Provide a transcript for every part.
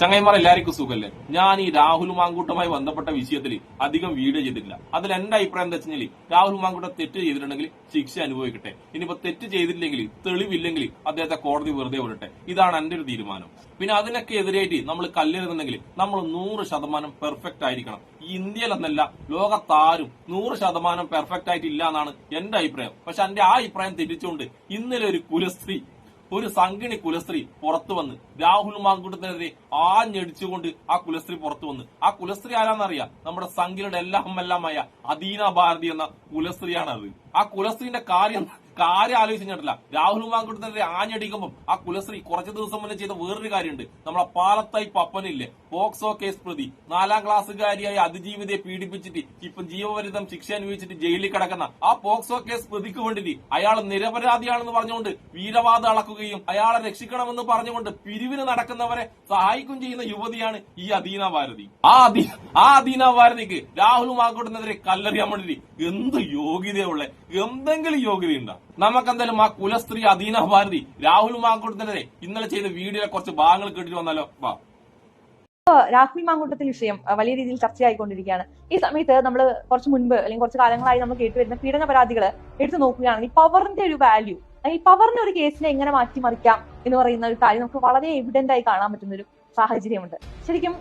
ചങ്ങൈമാർ എല്ലാവർക്കും സുഖല്ലേ? ഞാൻ ഈ രാഹുൽ മാങ്കൂട്ടുമായി ബന്ധപ്പെട്ട വിഷയത്തിൽ അധികം വീഡിയോ ചെയ്തിട്ടില്ല. അതിൽ എന്റെ അഭിപ്രായം എന്താ വെച്ചാൽ രാഹുൽ മാങ്കൂട്ട തെറ്റ് ചെയ്തിട്ടുണ്ടെങ്കിൽ ശിക്ഷ അനുഭവിക്കട്ടെ. ഇനിയിപ്പോ തെറ്റ് ചെയ്തിട്ടില്ലെങ്കിൽ തെളിവില്ലെങ്കിൽ അദ്ദേഹത്തെ കോടതി വെറുതെ വിടട്ടെ. ഇതാണ് എന്റെ ഒരു തീരുമാനം. പിന്നെ അതിനൊക്കെ എതിരായിട്ട് നമ്മൾ കല്ലെഴുതുന്നെങ്കിൽ നമ്മൾ നൂറ് ശതമാനം പെർഫെക്റ്റ് ആയിരിക്കണം. ഈ ഇന്ത്യയിൽ എന്നല്ല ലോകത്താരും നൂറ് ശതമാനം പെർഫെക്റ്റ് ആയിട്ടില്ല എന്നാണ് എന്റെ അഭിപ്രായം. പക്ഷെ എന്റെ ആ അഭിപ്രായം തെറ്റിച്ചുകൊണ്ട് ഇന്നലെ ഒരു കുലസ്ത്രീ ഒരു സംഗിണി കുലസ്ത്രീ പുറത്തു വന്ന് രാഹുൽ മാങ്കുട്ടത്തിനെതിരെ ആഞ്ഞടിച്ചുകൊണ്ട് ആ കുലസ്ത്രീ പുറത്തു വന്ന്. ആ കുലസ്ത്രീ ആരാന്നറിയാം? നമ്മുടെ സംഘിയുടെ എല്ലാം എല്ലാമായ അദീന ഭാരതി എന്ന കുലസ്ത്രീയാണ് അത് ആ കുലസ്ത്രീന്റെ കാര്യം കാര്യം ആലോചിച്ചിട്ടില്ല രാഹുൽ മാങ്കുട്ടത്തിനെതിരെ ആഞ്ഞടിക്കുമ്പോൾ ആ കുലശ്രീ കുറച്ച് ദിവസം മുന്നേ ചെയ്ത വേറൊരു കാര്യമുണ്ട്. നമ്മളെ പാലത്തായി പപ്പനില്ലേ പോക്സോ കേസ് പ്രതി. നാലാം ക്ലാസ്സുകാരിയായ അതിജീവിതയെ പീഡിപ്പിച്ചിട്ട് ഇപ്പം ജീവപരിതം ശിക്ഷ അനുഭവിച്ചിട്ട് ജയിലിൽ കിടക്കുന്ന ആ പോക്സോ കേസ് പ്രതിക്ക് വേണ്ടിയിട്ട് അയാൾ നിരപരാധിയാണെന്ന് പറഞ്ഞുകൊണ്ട് വീരവാദം അളക്കുകയും അയാളെ രക്ഷിക്കണമെന്ന് പറഞ്ഞുകൊണ്ട് പിരിവിന് നടക്കുന്നവരെ സഹായിക്കും ചെയ്യുന്ന യുവതിയാണ് ഈ അദീന ഭാരതി. ആ ആ അദീന ഭാരതിക്ക് രാഹുൽ മാങ്കൂട്ടിനെതിരെ കല്ലെറിയാൻ വേണ്ടി എന്ത് യോഗ്യതയുള്ള എന്തെങ്കിലും യോഗ്യതയുണ്ടോ? നമുക്കെന്തായാലും ആ കുലസ്ത്രീ അധീന ഭാരതി രാഹുൽ മാങ്കൂട്ടത്തിനെതിരെ ഇന്നലെ ചെയ്ത വീഡിയോയിലെ കുറച്ച് ഭാഗങ്ങൾ കേട്ടിട്ട് വന്നാലോ? വാ. രാഹുൽ മാങ്കൂട്ടത്തിൽ വിഷയം വലിയ രീതിയിൽ ചർച്ചയായിക്കൊണ്ടിരിക്കുകയാണ്. ഈ സമയത്ത് നമ്മൾ കുറച്ച് മുൻപ് അല്ലെങ്കിൽ കുറച്ച് കാലങ്ങളായി നമ്മൾ കേട്ടുവരുന്ന പീഡന പരാതികൾ എടുത്തു നോക്കുകയാണെങ്കിൽ പവറിന്റെ ഒരു വാല്യൂ ഈ പവറിന്റെ ഒരു കേസിനെ എങ്ങനെ മാറ്റിമറിക്കാം എന്ന് പറയുന്ന ഒരു കാര്യം നമുക്ക് വളരെ എവിഡന്റ് ആയി കാണാൻ പറ്റുന്ന ഒരു സാഹചര്യമുണ്ട്. ശരിക്കും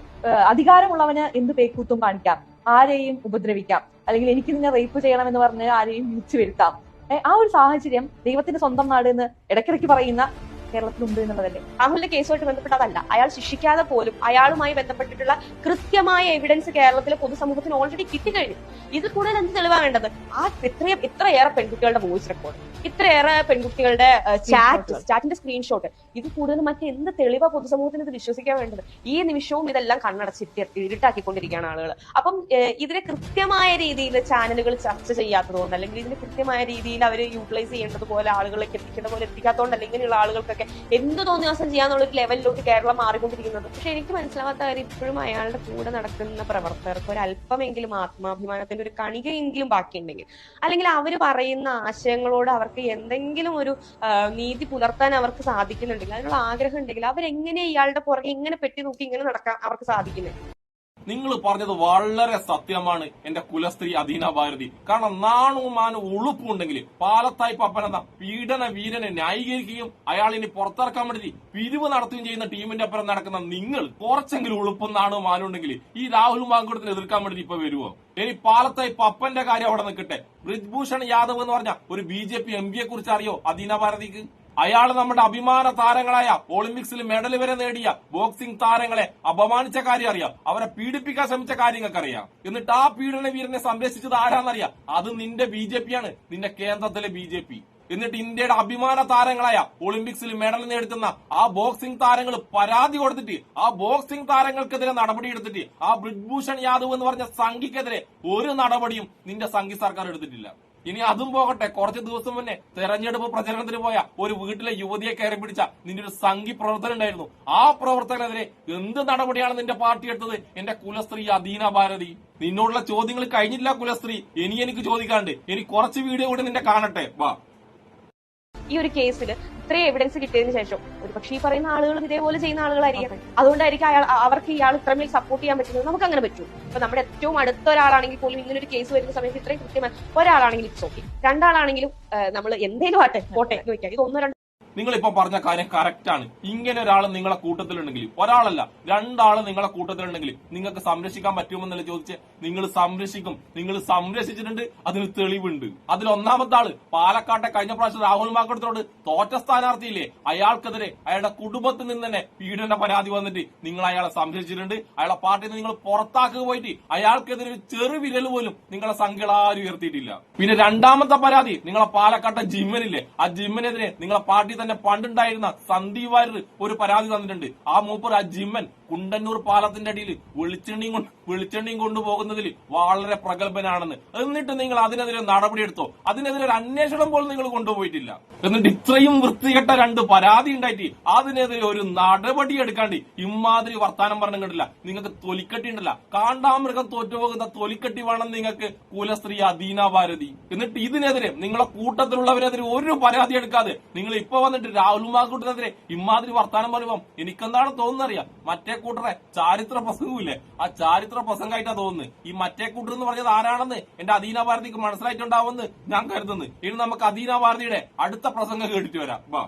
അധികാരമുള്ളവന് എന്ത് പേക്കൂത്തും കാണിക്കാം? ആരെയും ഉപദ്രവിക്കാം? അല്ലെങ്കിൽ എനിക്ക് നിന്നെ റേപ്പ് ചെയ്യണം എന്ന് പറഞ്ഞ് ആരെയും വിളിച്ചു വരുത്താം? ആ ഒരു സാഹചര്യം ദൈവത്തിന്റെ സ്വന്തം നാട് എന്ന് ഇടയ്ക്കിടയ്ക്ക് പറയുന്ന കേരളത്തിലുണ്ട് എന്നുള്ളതല്ലേ? രാഹുലിന്റെ കേസുമായിട്ട് ബന്ധപ്പെട്ടതല്ല. അയാൾ ശിക്ഷിക്കാതെ പോലും അയാളുമായി ബന്ധപ്പെട്ടിട്ടുള്ള കൃത്യമായ എവിഡൻസ് കേരളത്തിലെ പൊതുസമൂഹത്തിന് ഓൾറെഡി കിട്ടിക്കഴിഞ്ഞു. ഇത് കൂടുതൽ എന്ത് തെളിവാണ് വേണ്ടത്? ആ ഇത്രയും ഇത്രയേറെ പെൺകുട്ടികളുടെ വോയിസ് റെക്കോർഡ് ഇത്രയേറെ പെൺകുട്ടികളുടെ ചാറ്റ് ചാറ്റിന്റെ സ്ക്രീൻഷോട്ട് ഇത് കൂടുതൽ മറ്റെന്ത് തെളിവാ പൊതുസമൂഹത്തിന് ഇത് വിശ്വസിക്കാൻ വേണ്ടത്? ഈ നിമിഷവും ഇതെല്ലാം കണ്ണടച്ചിട്ട് ഇരുട്ടാക്കിക്കൊണ്ടിരിക്കുകയാണ് ആളുകൾ അപ്പം ഇതിനെ കൃത്യമായ രീതിയിൽ ചാനലുകൾ ചർച്ച ചെയ്യാത്തതുകൊണ്ട് അല്ലെങ്കിൽ ഇതിന് കൃത്യമായ രീതിയിൽ അവർ യൂട്ടിലൈസ് ചെയ്യേണ്ടത് പോലെ ആളുകളിലേക്ക് എത്തിക്കേണ്ട പോലെ എത്തിക്കാത്തതുകൊണ്ടല്ല ഇങ്ങനെയുള്ള ആളുകൾക്കൊക്കെ എന്ത് തോന്നിയാസം ചെയ്യാന്നുള്ള ഒരു ലെവലിലോട്ട് കേരളം മാറിക്കൊണ്ടിരിക്കുന്നത്. പക്ഷെ എനിക്ക് മനസ്സിലാവാത്ത കാര്യം ഇപ്പോഴും അയാളുടെ കൂടെ നടക്കുന്ന പ്രവർത്തകർക്ക് ഒരു അല്പമെങ്കിലും ആത്മാഭിമാനത്തിന്റെ ഒരു കണികയെങ്കിലും ബാക്കിയുണ്ടെങ്കിൽ അല്ലെങ്കിൽ അവർ പറയുന്ന ആശയങ്ങളോട് അവർക്ക് എന്തെങ്കിലും ഒരു നീതി പുലർത്താൻ അവർക്ക് സാധിക്കുന്നുണ്ടെങ്കിൽ അതിനുള്ള ആഗ്രഹം ഉണ്ടെങ്കിൽ അവരെങ്ങനെ ഇയാളുടെ പുറകെ ഇങ്ങനെ പെട്ടി നോക്കി ഇങ്ങനെ നടക്കാൻ അവർക്ക് സാധിക്കുന്നത് നിങ്ങൾ പറഞ്ഞത് വളരെ സത്യമാണ്. എന്റെ കുലസ്ത്രീ അധീന ഭാരതി കാരണം നാണവും ഉളുപ്പും ഉളുപ്പുണ്ടെങ്കിൽ പാലത്തായി പപ്പനെന്ന പീഡന വീരനെ ന്യായീകരിക്കുകയും അയാളിനി പുറത്തിറക്കാൻ വേണ്ടി പിരിവ് നടത്തുകയും ചെയ്യുന്ന ടീമിന്റെ അപ്പുറം നടക്കുന്ന നിങ്ങൾ കുറച്ചെങ്കിലും ഉളുപ്പും നാണവും മാനും ഉണ്ടെങ്കിൽ ഈ രാഹുൽ മാങ്കൂടത്തിന് എതിർക്കാൻ വേണ്ടി ഇപ്പൊ വരുമോ ഇനി പാലത്തായി പപ്പന്റെ കാര്യം അവിടെ നിൽക്കട്ടെ. ബ്രിജ്ഭൂഷൺ യാദവ് എന്ന് പറഞ്ഞ ഒരു ബി ജെ പി എം പിയെ കുറിച്ച് അറിയോ? അധീന ഭാരതിക്ക് അയാൾ നമ്മുടെ അഭിമാന താരങ്ങളായ ഒളിമ്പിക്സിൽ മെഡൽ വരെ നേടിയ ബോക്സിംഗ് താരങ്ങളെ അപമാനിച്ച കാര്യം അറിയാം. അവരെ പീഡിപ്പിക്കാൻ ശ്രമിച്ച കാര്യങ്ങൾക്ക് അറിയാം എന്നിട്ട് ആ പീഡന വീരനെ സംരക്ഷിച്ചത് ആരാന്നറിയാം? അത് നിന്റെ ബി ജെ പി ആണ് നിന്റെ കേന്ദ്രത്തിലെ ബി ജെ പി. എന്നിട്ട് ഇന്ത്യയുടെ അഭിമാന താരങ്ങളായ ഒളിമ്പിക്സിൽ മെഡൽ നേടുന്ന ആ ബോക്സിംഗ് താരങ്ങൾ പരാതി കൊടുത്തിട്ട് ആ ബോക്സിംഗ് താരങ്ങൾക്കെതിരെ നടപടിയെടുത്തിട്ട് ആ ബ്രിജ്ഭൂഷൺ യാദവ് എന്ന് പറഞ്ഞ സംഘിക്കെതിരെ ഒരു നടപടിയും നിന്റെ സംഘി സർക്കാർ എടുത്തിട്ടില്ല. ഇനി അതും പോകട്ടെ. കുറച്ച് ദിവസം മുന്നേ തെരഞ്ഞെടുപ്പ് പ്രചരണത്തിന് പോയ ഒരു വീട്ടിലെ യുവതിയെ കയറി പിടിച്ച നിന്റെ ഒരു സംഘി പ്രവർത്തനം ഉണ്ടായിരുന്നു. ആ പ്രവർത്തകനെതിരെ എന്ത് നടപടിയാണ് നിന്റെ പാർട്ടി എടുത്തത്? എന്റെ കുലസ്ത്രീ അധീന ഭാരതി. നിന്നോടുള്ള ചോദ്യങ്ങൾ കഴിഞ്ഞില്ല കുലസ്ത്രീ. ഇനി എനിക്ക് ചോദിക്കാണ്ട് ഇനി കുറച്ച് വീഡിയോ കൂടി നിന്റെ കാണട്ടെ. വാ. ഈ ഒരു കേസിൽ ഇത്രയും എവിഡൻസ് കിട്ടിയതിനു ശേഷം. ഒരു പക്ഷേ ഈ പറയുന്ന ആളുകളും ഇതേപോലെ ചെയ്യുന്ന ആളുകളായിരിക്കും. അതുകൊണ്ടായിരിക്കും അയാൾ അവർക്ക് ഇയാൾ ഇത്രമേൽ സപ്പോർട്ട് ചെയ്യാൻ പറ്റുന്നത്. നമുക്ക് അങ്ങനെ പറ്റും. ഇപ്പൊ നമ്മുടെ ഏറ്റവും അടുത്ത ഒരാളാണെങ്കിൽ പോലും ഇങ്ങനെ ഒരു കേസ് വരുന്ന സമയത്ത് ഇത്രയും കൃത്യമായി ഒരാളാണെങ്കിൽ ഇറ്റ്സ് ഓക്കെ രണ്ടാളാണെങ്കിലും നമ്മൾ എന്തേലും ആട്ടെ പോട്ടെ എന്ന് വെക്കാം. ഇത് ഒന്നോ രണ്ടോ നിങ്ങൾ ഇപ്പൊ പറഞ്ഞ കാര്യം കറക്റ്റ് ആണ്. ഇങ്ങനെ ഒരാൾ നിങ്ങളെ കൂട്ടത്തിലുണ്ടെങ്കിൽ ഒരാളല്ല രണ്ടാൾ നിങ്ങളെ കൂട്ടത്തിലുണ്ടെങ്കിൽ നിങ്ങൾക്ക് സംരക്ഷിക്കാൻ പറ്റുമെന്നല്ല ചോദിച്ച്? നിങ്ങൾ സംരക്ഷിക്കും. നിങ്ങൾ സംരക്ഷിച്ചിട്ടുണ്ട് അതിന് തെളിവുണ്ട്. അതിൽ ഒന്നാമത്തെ ആൾ പാലക്കാട്ടെ കഴിഞ്ഞ പ്രാവശ്യം രാഹുൽ മാക്കടത്തോട് തോറ്റ സ്ഥാനാർത്ഥിയില്ലേ? അയാൾക്കെതിരെ അയാളുടെ കുടുംബത്തിൽ നിന്ന് തന്നെ പീഡന പരാതി വന്നിട്ട് നിങ്ങൾ അയാളെ സംരക്ഷിച്ചിട്ടുണ്ട്. അയാളെ പാർട്ടിയിൽ നിന്ന് നിങ്ങൾ പുറത്താക്കുക പോയിട്ട് അയാൾക്കെതിരെ ഒരു ചെറു വിരൽ പോലും നിങ്ങളെ സംഖ്യകൾ ഉയർത്തിയിട്ടില്ല. പിന്നെ രണ്ടാമത്തെ പരാതി നിങ്ങളെ പാലക്കാട്ടെ ജിമ്മനില്ലേ? ആ ജിമ്മനെതിരെ നിങ്ങളെ പാർട്ടി തന്നെ പണ്ടുണ്ടായിരുന്ന സന്ദീപ് വാര്യർ ഒരു പരാതി തന്നിട്ടുണ്ട്. ആ മൂപ്പർ ആ ജിമ്മൻ കുണ്ടന്നൂർ പാലത്തിന്റെ അടിയിൽ വെളിച്ചെണ്ണിയും കൊണ്ട് വെളിച്ചെണ്ണയും കൊണ്ടുപോകുന്നതിൽ വളരെ പ്രഗത്ഭനാണെന്ന്. എന്നിട്ട് നിങ്ങൾ അതിനെതിരെ നടപടിയെടുത്തോ? അതിനെതിരെ ഒരു അന്വേഷണം പോലും നിങ്ങൾ കൊണ്ടുപോയിട്ടില്ല. എന്നിട്ട് ഇത്രയും വൃത്തികെട്ട രണ്ട് പരാതി ഉണ്ടായിട്ട് അതിനെതിരെ ഒരു നടപടി എടുക്കാണ്ട് ഇമാതിരി വർത്താനം പറഞ്ഞു കണ്ടില്ല നിങ്ങൾക്ക് തൊലിക്കെട്ടി ഉണ്ടല്ല. കാണ്ടാമൃഗം തോറ്റുപോകുന്ന തൊലിക്കെട്ടി വേണം നിങ്ങൾക്ക് കുലസ്ത്രീ അദീന ഭാരതി എന്നിട്ട് ഇതിനെതിരെ നിങ്ങളെ കൂട്ടത്തിലുള്ളവരെതിരെ ഒരു പരാതി എടുക്കാതെ നിങ്ങൾ ഇപ്പൊ വന്നിട്ട് രാഹുൽ മാക്കൂട്ടിനെതിരെ ഇമാതിരി വർത്താനം പറയുമ്പോൾ എനിക്കെന്താണ് തോന്നുന്നറിയാം? മറ്റേ കൂട്ടറെ ചാരിത്ര പ്രസംഗമില്ലേ ആ ചാരിത്ര പ്രസംഗമായിട്ടാ തോന്നുന്നത് ഈ മറ്റേ കൂട്ടർ എന്ന് പറഞ്ഞത് ആരാണെന്ന് എന്റെ അധീന ഭാരതിക്ക് മനസ്സിലായിട്ടുണ്ടാവുമെന്ന് ഞാൻ കരുതുന്നു. ഇനി നമുക്ക് അധീന ഭാരതിയുടെ അടുത്ത പ്രസംഗം കേട്ടിട്ട് വരാം. വാ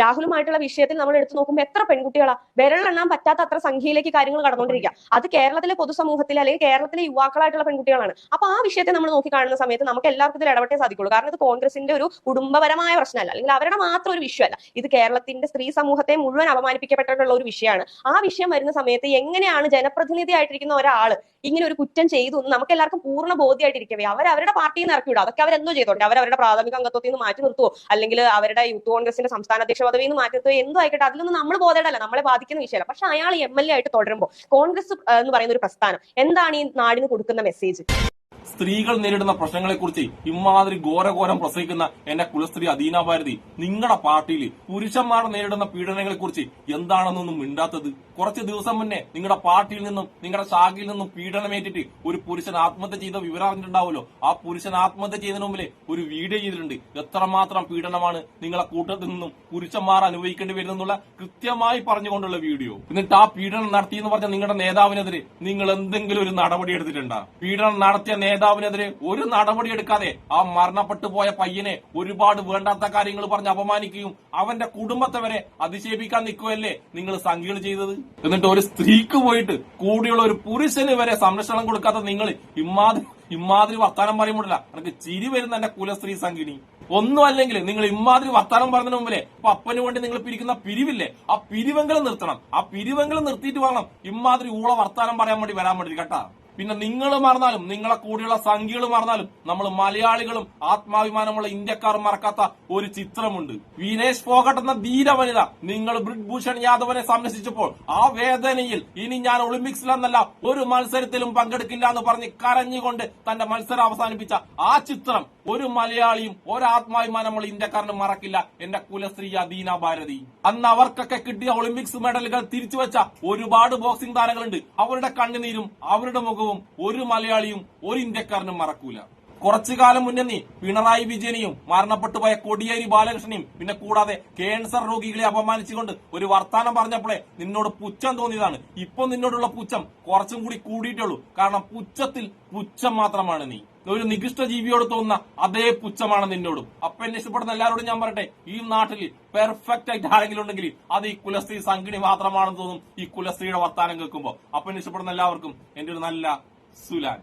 രാഹുലുമായിട്ടുള്ള വിഷയത്തിൽ നമ്മൾ എടുത്തു നോക്കുമ്പോൾ എത്ര പെൺകുട്ടികളാ? വിരലെണ്ണാൻ പറ്റാത്ത അത്ര സംഖ്യയിലേക്ക് കാര്യങ്ങൾ കടന്നുകൊണ്ടിരിക്കുക അത് കേരളത്തിലെ പൊതുസമൂഹത്തിൽ അല്ലെങ്കിൽ കേരളത്തിലെ യുവാക്കളായിട്ടുള്ള പെൺകുട്ടികളാണ്. അപ്പൊ ആ വിഷയത്തെ നമ്മൾ നോക്കി കാണുന്ന സമയത്ത് നമുക്ക് എല്ലാവർക്കും ഇതിൽ ഇടപെട്ടേ സാധിക്കുള്ളൂ. കാരണം ഇത് കോൺഗ്രസിന്റെ ഒരു കുടുംബപരമായ പ്രശ്നമല്ല. അല്ലെങ്കിൽ അവരുടെ മാത്രം ഒരു വിഷയമല്ല. ഇത് കേരളത്തിന്റെ സ്ത്രീ സമൂഹത്തെ മുഴുവൻ അപമാനിപ്പിക്കപ്പെട്ടിട്ടുള്ള ഒരു വിഷയമാണ്. ആ വിഷയം വരുന്ന സമയത്ത് എങ്ങനെയാണ് ജനപ്രതിനിധി ആയിട്ടിരിക്കുന്ന ഒരാൾ ഇങ്ങനെ ഒരു കുറ്റം ചെയ്തു എന്ന് നമുക്ക് എല്ലാവർക്കും പൂർണ ബോധ്യമായിട്ടിരിക്കവേ അവർ അവരുടെ പാർട്ടിയിൽ നിന്ന് ഇറക്കി വിടും അതൊക്കെ അവരെന്തോ ചെയ്തോട്ടെ? അവർ അവരുടെ പ്രാഥമിക അംഗത്വത്തിൽ നിന്ന് മാറ്റി നിർത്തുവോ? അല്ലെങ്കിൽ അവരുടെ യൂത്ത് കോൺഗ്രസിന്റെ സംസ്ഥാന അധ്യക്ഷ പദവിയിൽ നിന്ന് മാറ്റത്തോ എന്തോ ആയിക്കോട്ടെ അതിലൊന്നും നമ്മൾ ബോധേടല്ല നമ്മളെ ബാധിക്കുന്ന വിഷയമല്ല. പക്ഷെ അയാൾ എം എൽ എ ആയിട്ട് തുടരുമ്പോൾ കോൺഗ്രസ് എന്ന് പറയുന്ന ഒരു പ്രസ്ഥാനം എന്താണ് ഈ നാടിന് കൊടുക്കുന്ന മെസ്സേജ് സ്ത്രീകൾ നേരിടുന്ന പ്രശ്നങ്ങളെ കുറിച്ച് ഇമാതിരി ഘോരഘോരം പ്രസംഗിക്കുന്ന എന്റെ കുലസ്ത്രീ അദീന ഭാരതി നിങ്ങളുടെ പാർട്ടിയിൽ പുരുഷന്മാർ നേരിടുന്ന പീഡനങ്ങളെ കുറിച്ച് എന്താണെന്നൊന്നും മിണ്ടാത്തത്? കുറച്ച് ദിവസം മുന്നേ നിങ്ങളുടെ പാർട്ടിയിൽ നിന്നും നിങ്ങളുടെ ശാഖയിൽ നിന്നും പീഡനമേറ്റിട്ട് ഒരു പുരുഷൻ ആത്മഹത്യ ചെയ്ത വിവരം അറിഞ്ഞിട്ടുണ്ടാവുമല്ലോ. ആ പുരുഷൻ ആത്മഹത്യ ചെയ്തതിനു മുമ്പിലെ ഒരു വീഡിയോ ചെയ്തിട്ടുണ്ട്. എത്രമാത്രം പീഡനമാണ് നിങ്ങളെ കൂട്ടത്തിൽ നിന്നും പുരുഷന്മാർ അനുഭവിക്കേണ്ടി വരുന്നുള്ള കൃത്യമായി പറഞ്ഞുകൊണ്ടുള്ള വീഡിയോ. എന്നിട്ട് ആ പീഡനം നടത്തി എന്ന് പറഞ്ഞ നിങ്ങളുടെ നേതാവിനെതിരെ നിങ്ങൾ എന്തെങ്കിലും ഒരു നടപടി എടുത്തിട്ടുണ്ടോ? പീഡനം നടത്തിയ നേതാവിനെതിരെ ഒരു നടപടി എടുക്കാതെ ആ മരണപ്പെട്ടു പോയ പയ്യനെ ഒരുപാട് വേണ്ടാത്ത കാര്യങ്ങൾ പറഞ്ഞ് അപമാനിക്കുകയും അവന്റെ കുടുംബത്തെ വരെ അധിക്ഷേപിക്കാൻ നിൽക്കുകയല്ലേ നിങ്ങൾ സംഖ്യകൾ ചെയ്തത്? എന്നിട്ട് ഒരു സ്ത്രീക്ക് പോയിട്ട് കൂടിയുള്ള ഒരു പുരുഷന് വരെ സംരക്ഷണം കൊടുക്കാത്ത നിങ്ങൾ ഇമാതിരി ഇമാതിരി വർത്താനം പറയുമ്പോഴല്ല എനിക്ക് ചിരി വരുന്ന എന്റെ കുലസ്ത്രീ സംഘിണി ഒന്നും അല്ലെങ്കിൽ നിങ്ങൾ ഇമാതിരി വർത്താനം പറഞ്ഞതിന് മുമ്പേ അപ്പൊ അപ്പന് വേണ്ടി നിങ്ങൾ പിരിക്കുന്ന പിരിവില്ലേ? ആ പിരിവെങ്കിലും നിർത്തണം. ആ പിരിവെങ്കിലും നിർത്തിയിട്ട് വേണം ഇമാതിരി ഊള വർത്താനം പറയാൻ വേണ്ടി വരാൻ വേണ്ടി കേട്ടാ. പിന്നെ നിങ്ങൾ മറന്നാലും നിങ്ങളെ കൂടെയുള്ള സംഖ്യകൾ മറന്നാലും നമ്മൾ മലയാളികളും ആത്മാഭിമാനമുള്ള ഇന്ത്യക്കാർ മറക്കാത്ത ഒരു ചിത്രമുണ്ട്. വിനേഷ് ഫോഗട്ട് എന്ന ധീര വനിത നിങ്ങൾ ബ്രിഡ്ഭൂഷൺ യാദവനെ സംരക്ഷിച്ചപ്പോൾ ആ വേദനയിൽ ഇനി ഞാൻ ഒളിമ്പിക്സിലെന്നല്ല ഒരു മത്സരത്തിലും പങ്കെടുക്കില്ല എന്ന് പറഞ്ഞ് കരഞ്ഞുകൊണ്ട് തന്റെ മത്സരം അവസാനിപ്പിച്ച ആ ചിത്രം ഒരു മലയാളിയും ഒരാത്മാഭിമാനം നമ്മൾ ഇന്ത്യക്കാരനും മറക്കില്ല. എന്റെ കുലശ്രീ അദീന ഭാരതി. അന്ന് അവർക്കൊക്കെ കിട്ടിയ ഒളിമ്പിക്സ് മെഡലുകൾ തിരിച്ചു വെച്ച ഒരുപാട് ബോക്സിംഗ് താരങ്ങളുണ്ട്. അവരുടെ കണ്ണുനീരും അവരുടെ മുഖവും ഒരു മലയാളിയും ഒരു ഇന്ത്യക്കാരനും മറക്കൂല. കുറച്ചു കാലം മുന്നേ നീ പിണറായി വിജയനെയും മരണപ്പെട്ടു പോയ കൊടിയേരി ബാലകൃഷ്ണനെയും പിന്നെ കൂടാതെ ക്യാൻസർ രോഗികളെ അപമാനിച്ചുകൊണ്ട് ഒരു വർത്താനം പറഞ്ഞപ്പോഴേ നിന്നോട് പുച്ഛം തോന്നിയതാണ്. ഇപ്പൊ നിന്നോടുള്ള പുച്ഛം കുറച്ചും കൂടി കൂടിയിട്ടുള്ളൂ കാരണം പുച്ഛത്തിൽ പുച്ഛം മാത്രമാണ് നീ. ഒരു നികൃഷ്ട ജീവിയോട് തോന്നുന്ന അതേ പുച്ഛമാണ് നിന്നോടും. അപ്പൊ എന്നെ ഇഷ്ടപ്പെടുന്ന എല്ലാവരോടും ഞാൻ പറയട്ടെ ഈ നാട്ടിൽ പെർഫെക്റ്റ് ആയിട്ട് ആരെങ്കിലും ഉണ്ടെങ്കിൽ അത് ഈ കുലസ്ത്രീ സംഘിണി മാത്രമാണെന്ന് തോന്നും ഈ കുലസ്ത്രീയുടെ വർത്താനം കേൾക്കുമ്പോൾ അപ്പൊ എന്നെ ഇഷ്ടപ്പെടുന്ന എല്ലാവർക്കും എന്റെ ഒരു നല്ല സുലാൻ.